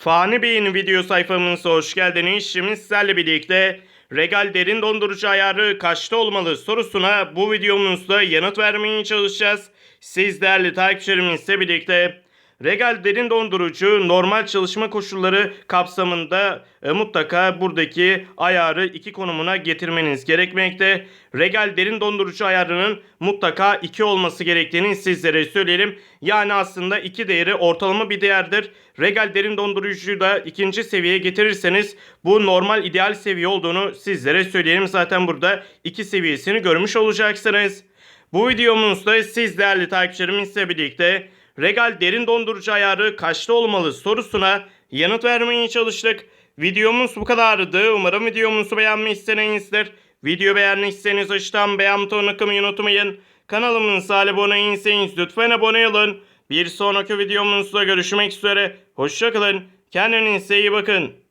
Fani Bey'in video sayfamıza hoş geldiniz. Şimdi sizlerle birlikte Regal derin dondurucu ayarı kaçta olmalı sorusuna bu videomuzda yanıt vermeye çalışacağız. Siz değerli takipçilerimizle birlikte Regal derin dondurucu normal çalışma koşulları kapsamında e, mutlaka buradaki ayarı iki konumuna getirmeniz gerekmekte. Regal derin dondurucu ayarının mutlaka 2 olması gerektiğini sizlere söyleyelim. Yani aslında 2 değeri ortalama bir değerdir. Regal derin dondurucuyu da ikinci seviyeye getirirseniz bu normal ideal seviye olduğunu sizlere söyleyelim. Zaten burada 2 seviyesini görmüş olacaksınız. Bu videomuzda siz değerli takipçilerimizle birlikte Regal derin dondurucu ayarı kaçta olmalı sorusuna yanıt vermeye çalıştık. Videomuz bu kadardı. Umarım videomuzu beğenmişsinizdir. Video beğendiyseniz aşağıdan beğen butonuna kılmayı unutmayın. Kanalımıza abone değilseniz lütfen abone olun. Bir sonraki videomuzda görüşmek üzere. Hoşçakalın. Kendinize iyi bakın.